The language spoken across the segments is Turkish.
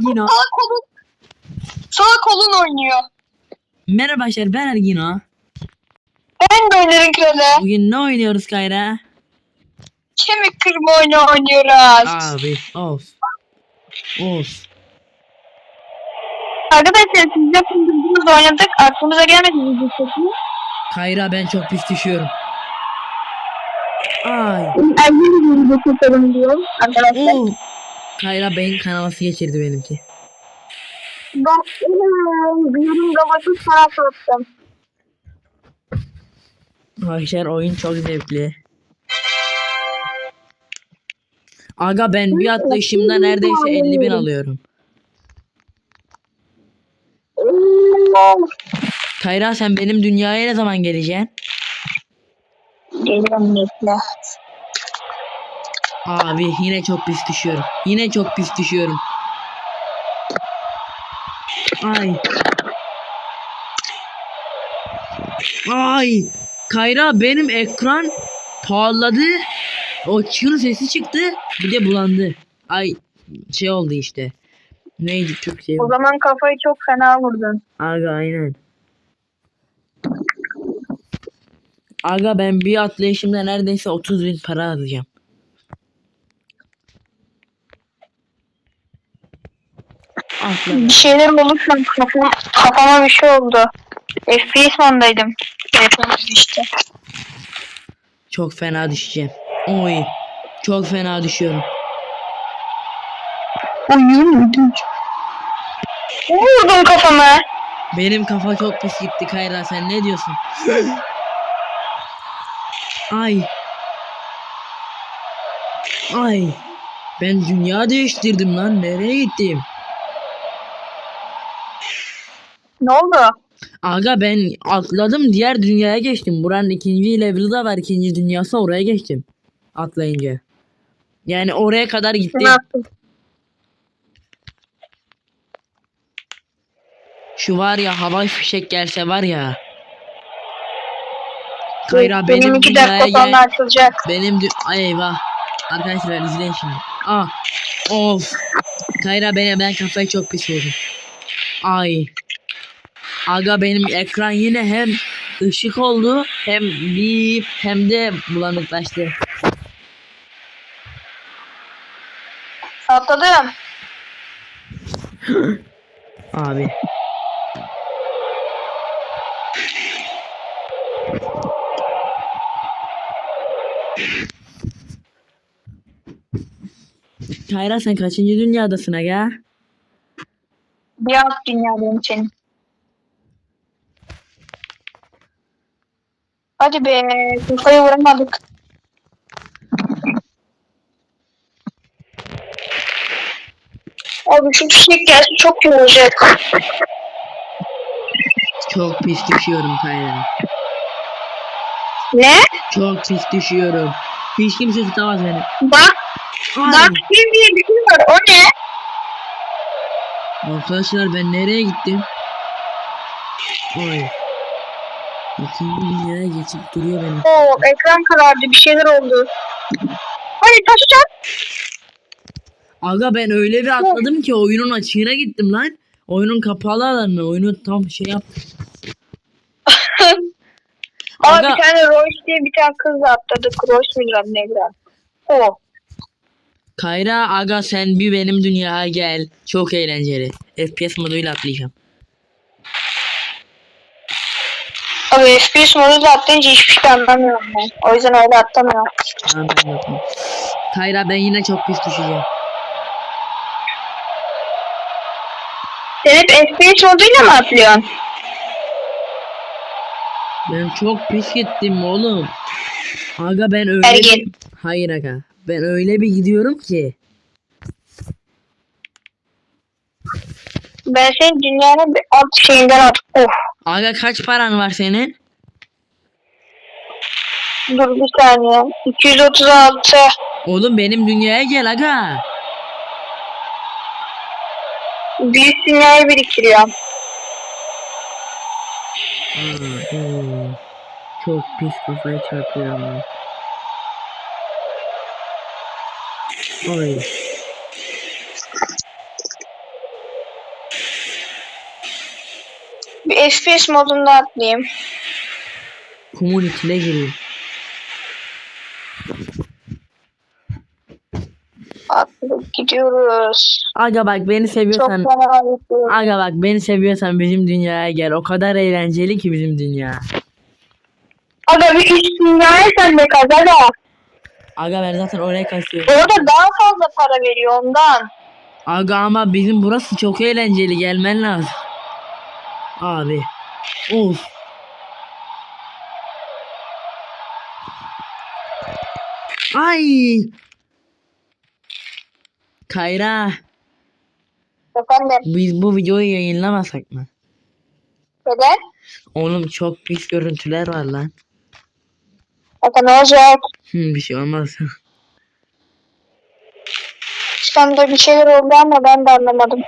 Ergino. Sağ kolun. Sağ kolun oynuyor. Merhaba arkadaşlar ben Ergino. Ben beylerin kralı. Bugün ne oynuyoruz Kayra? Kemik kırma oyunu oynuyoruz. Abi of. Of. Arkadaşlar siz de kundurduğumuz oynadık. Aklımıza gelmedi mi bu sesini? Kayra ben çok pis düşüyorum. Ay. Ergin tutalım diyor arkadaşlar. Oo. Kayra beyin kanaması geçirdi benimki. Ben büyürüm gavatı sana soktum. Arkadaşlar oyun çok zevkli. Aga ben bir atlayışımda neredeyse 50 bin alıyorum. Kayra sen benim dünyaya ne zaman geleceksin? Geliyorum bekle. Abi yine çok pis düşüyorum. Yine çok pis düşüyorum. Ay. Ay. Kayra benim ekran parladı. O çığın sesi çıktı. Bir de bulandı. Ay şey oldu işte. Neydi Türkçe? O zaman kafayı çok fena vurdun. Aga aynen. Aga ben bir atlayışımda neredeyse 30 bin para alacağım. Bir şeyler oldu şu an kafam, kafama bir şey oldu. FPS mandaydım. Telefonum işte. Çok fena düşeceğim. Oy. Çok fena düşüyorum. Uyuyor Vurdum kafama. Benim kafa çok pis gitti Kayra sen ne diyorsun? Ay. Ay. Ben dünya değiştirdim lan. Nereye gittim? Ne oldu? Aga ben atladım diğer dünyaya geçtim. Buranın ikinci level'ı da var. ikinci dünyası oraya geçtim. Atlayınca. Yani oraya kadar gittim. Şu var ya hava fişek gelse var ya. Kayra benim, Benim iki dakika sonra gel. açılacak. Benim dü- Ay eyvah. Arkadaşlar izleyin şimdi. Ah. Of. Kayra beni ben kafayı çok pis vurdum. Ay. Aga benim ekran yine hem ışık oldu hem bip hem de bulanıklaştı. Atladım. Abi. Kayra sen kaçıncı dünyadasın aga? Bir alt dünyadayım senin. Hadi be. Kafayı vuramadık. Abi şu fişek gelse çok iyi olacak. Çok pis düşüyorum Kayra. Ne? Çok pis düşüyorum. Hiç kimse tutamaz beni. Bak. Dark Team diye bir şey var. O ne? Arkadaşlar ben nereye gittim? Oy. İkinci dünyaya geçip duruyor benim. Oo ekran karardı. Bir şeyler oldu. Hadi taşıyacak. Aga ben öyle bir atladım ki oyunun açığına gittim lan. Oyunun kapalı alanına oyunu tam şey yap. Aga- bir tane Royce diye bir tane kız atladı. Royce neydi lan? O. Kayra aga sen bir benim dünyaya gel. Çok eğlenceli. FPS moduyla atlayacağım. Abi FPS moduyla atlayınca hiçbir şey anlamıyorum ben. O yüzden öyle atlamıyorum. Tamam ben yapayım. Kayra ben yine çok pis düşeceğim. Sen hep FPS moduyla mı atlıyorsun? Ben çok pis gittim oğlum. Aga ben öyle Ergin. bir... Hayır aga. Ben öyle bir gidiyorum ki. Ben senin dünyanın bir alt şeyinden at. Of. Aga kaç paran var senin? Dur bir saniye. 236. Oğlum benim dünyaya gel aga. Büyük dünyayı biriktiriyorum. Oo. Çok pis kafayı çarpıyorum. Oy. Bir FPS modunda atlayayım. Kumun içine gireyim. Atlayıp gidiyoruz. Aga bak beni Çok seviyorsan fena gidiyoruz. Aga bak beni seviyorsan bizim dünyaya gel. O kadar eğlenceli ki bizim dünya. Aga bir üst dünyaya sen de kaz aga. Aga ben zaten oraya kaçıyorum. Orada daha fazla para veriyor ondan. Aga ama bizim burası çok eğlenceli. Gelmen lazım. Abi. Of. Ay. Kayra. Efendim Biz bu videoyu yayınlamasak mı? neden? Oğlum çok pis görüntüler var lan. Ne olacak? Hı, bir şey olmaz. İslam'da bir şeyler oldu ama ben de anlamadım.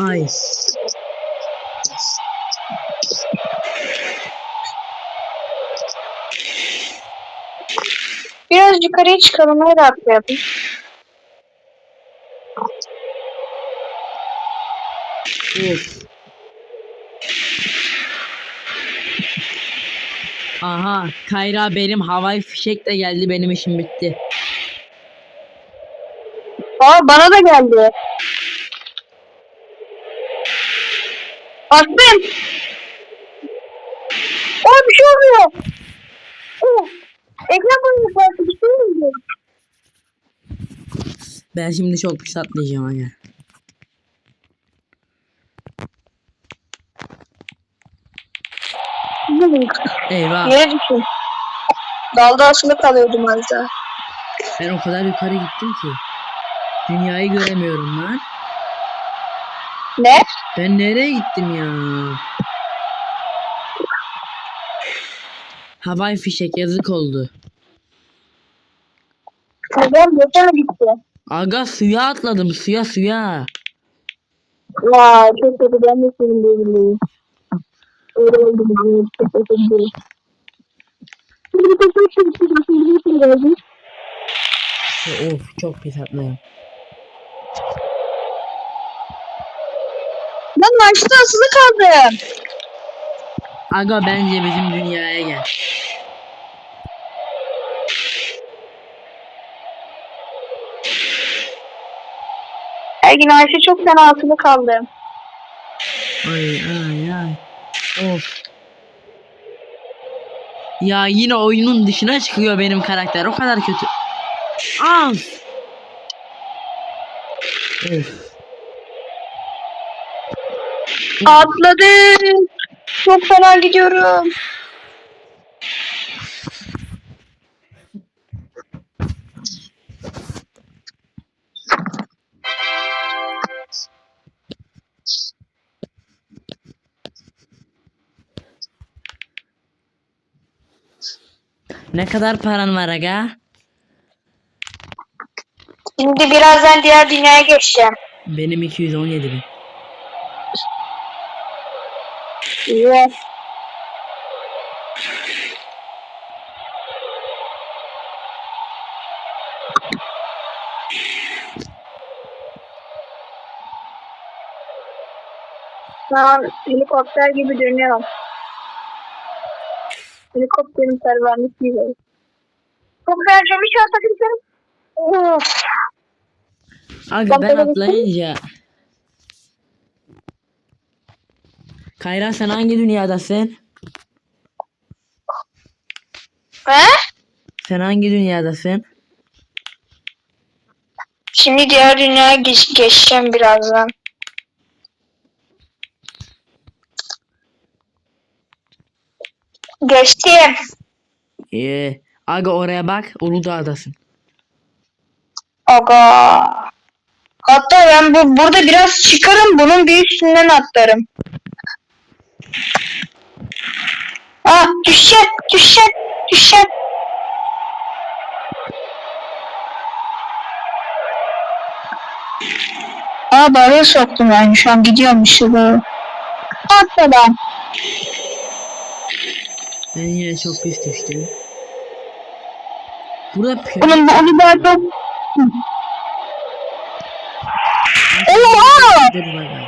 Ay. Biraz yukarıya çıkalım öyle atlayalım. Of. Aha, Kayra benim havai fişek de geldi benim işim bitti. Aa bana da geldi. Attım. Aa bir şey oluyor. Oh. Ekran koyuyor farklı bir şey oluyor. Ben şimdi çok pis atlayacağım aga. Eyvah. Yere düşün. Dalda asılı kalıyordum az daha. Ben o kadar yukarı gittim ki. Dünyayı göremiyorum lan. Ne? Ben nereye gittim ya? Havai fişek yazık oldu. Neden? Geçen gitti. Aga suya atladım suya suya. Vay çok kötü ben de oldum ben çok kötü. Of çok pis atlıyorum. Ben maçta asılı kaldım. Aga bence bizim dünyaya gel. Ergin Ayşe çok fena asılı kaldım. Ay ay ay. Of. Ya yine oyunun dışına çıkıyor benim karakter. O kadar kötü. Al. Of. Atladım. Çok fena gidiyorum. Ne kadar paran var aga? Şimdi birazdan diğer dünyaya geçeceğim. Benim 217 bin. İyi. Şu an helikopter gibi dönüyorum. Helikopterin pervanesi gibi. Çok hiç atabilirim. Of. Aga Ben böyle atlayınca. Kayra sen hangi dünyadasın? He? Sen hangi dünyadasın? Şimdi diğer dünyaya geç geçeceğim birazdan. Geçtim. Ee, aga oraya bak Uludağ'dasın. Aga. Hatta ben bu burada biraz çıkarım bunun bir üstünden atlarım. Ah düşeceğim düşeceğim düşeceğim. Aa barıya soktum yani şu an gidiyormuş şurada. Atladım. Ben yine çok pis düştüm. Burada pü- Bunun bu onu ben çok... Dur bay bay.